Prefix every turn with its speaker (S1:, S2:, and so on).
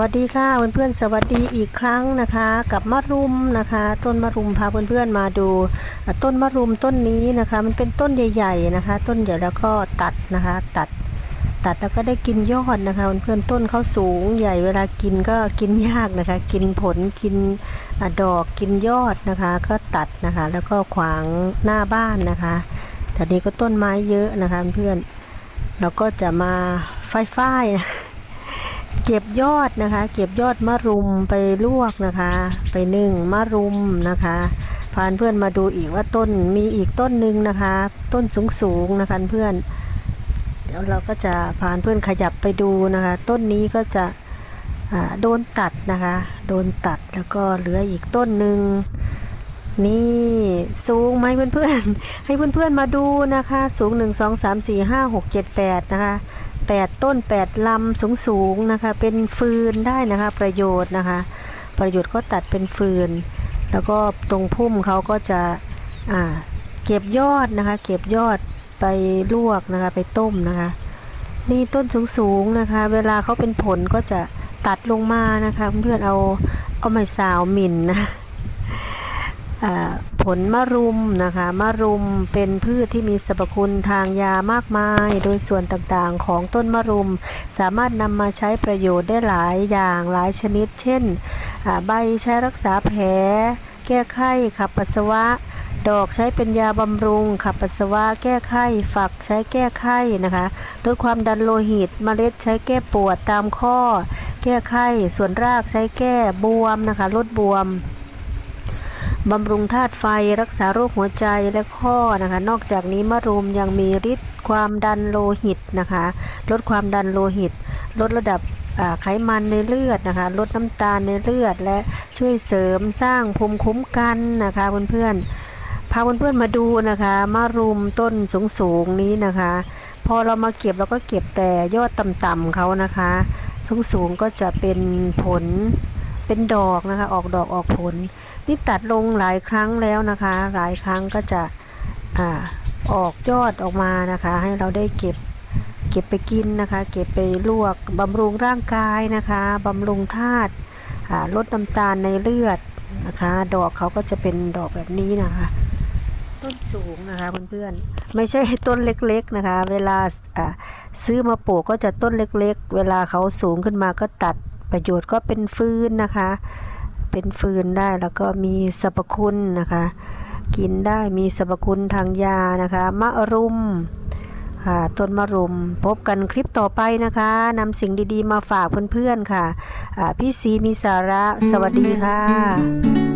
S1: วัสดีค่ะเพื่อนๆสวัสดีอีกครั้งนะคะ กับมะรุมนะคะ ต้นมะรุมพาเพื่อนๆมาดูต้นมะรุมต้นนี้นะคะ มันเป็นต้นใหญ่ ๆนะคะ ต้นใหญ่แล้วก็ตัดนะคะ ตัดตัดแล้วก็ได้กินยอดนะคะเพื่อนๆต้นเขาสูงใหญ่เวลากินก็กินยากนะคะ กินผลกินดอกกินยอดนะคะ ก็ตัดนะคะ แล้วก็ขวางหน้าบ้านนะคะแต่นี้ก็ต้นไม้เยอะนะคะเพื่อนเราก็จะมาฝ้ายๆนะ เก็บยอดนะคะ เก็บยอดมะรุมไปลวกนะคะ ไปนึ่งมะรุมนะคะพาเพื่อนมาดูอีกว่าต้นมีอีกต้นหนึ่งนะคะ ต้นสูงๆนะคะเพื่อน เดี๋ยวเราก็จะพาเพื่อนขยับไปดูนะคะ ต้นนี้ก็จะโดนตัดนะคะ โดนตัดแล้วก็เหลืออีกต้นหนึ่งนี่สูงไหมเพื่อนๆให้เพื่อนๆมาดูนะคะ สูง 1 2 3 4 5 6 7 8นะคะ 8 ต้น 8ลำสูงสูงนะคะ เป็นฟืนได้นะคะ ประโยชน์นะคะ ประโยชน์ก็ตัดเป็นฟืน แล้วก็ตรงพุ่มเขาก็จะเก็บยอดนะคะ เก็บยอดไปลวกนะคะ ไปต้มนะคะ นี่ต้นสูงสูงนะคะ เวลาเขาเป็นผลก็จะตัดลงมานะคะ เพื่อนเอาเอาไม้สาวหมิ่นนะ ผลมะรุมนะคะมะรุมเป็นพืชที่มีสรรพคุณทางยามากมาย โดยส่วนต่างๆของต้นมะรุม สามารถนำมาใช้ประโยชน์ได้หลายอย่างหลายชนิด เช่น ใบใช้รักษาแผล แก้ไข้ขับปัสสาวะ ดอกใช้เป็นยาบำรุง ขับปัสสาวะ แก้ไข้ฝักใช้แก้ไข้นะคะลดความดันโลหิตเมล็ดใช้แก้ปวดตามข้อ แก้ไข้ส่วนรากใช้แก้บวมนะคะลดบวม บำรุงธาตุไฟรักษาโรคหัวใจและข้อนะคะ นอกจากนี้มะรุมยังมีฤทธิ์ความดันโลหิตนะคะ ลดความดันโลหิต ลดระดับไขมันในเลือดนะคะ ลดน้ำตาลในเลือด และช่วยเสริมสร้างภูมิคุ้มกันนะคะเพื่อนๆพาเพื่อนๆมาดูนะคะมะรุมต้นสูงๆนี้นะคะ พอเรามาเก็บเราก็เก็บแต่ยอดต่ำๆเขานะคะ สูงๆก็จะเป็นผล เป็นดอกนะคะ ออกดอกออกผลนี่ตัดลงหลายครั้งแล้วนะคะ หลายครั้งก็จะอ่าออกยอดออกมานะคะ ให้เราได้เก็บเก็บไปกินนะคะ เก็บไปลวกบำรุงร่างกายนะคะบำรุงธาตุลดน้ำตาลในเลือดนะคะ ดอกเขาก็จะเป็นดอกแบบนี้นะคะ ต้นสูงนะคะเพื่อนๆไม่ใช่ต้นเล็กๆนะคะ เวลาซื้อมาปลูกก็จะต้นเล็ก ๆ เวลาเขาสูงขึ้นมาก็ตัด ประโยชน์ก็เป็นฟืนนะคะ เป็นฟืนได้แล้วก็มีสรรพคุณนะคะ กินได้มีสรรพคุณทางยานะคะมะรุมต้นมะรุม พบกันคลิปต่อไปนะคะนำสิ่งดีๆมาฝากเพื่อนๆค่ะ พี่สีมีสาระ สวัสดีค่ะ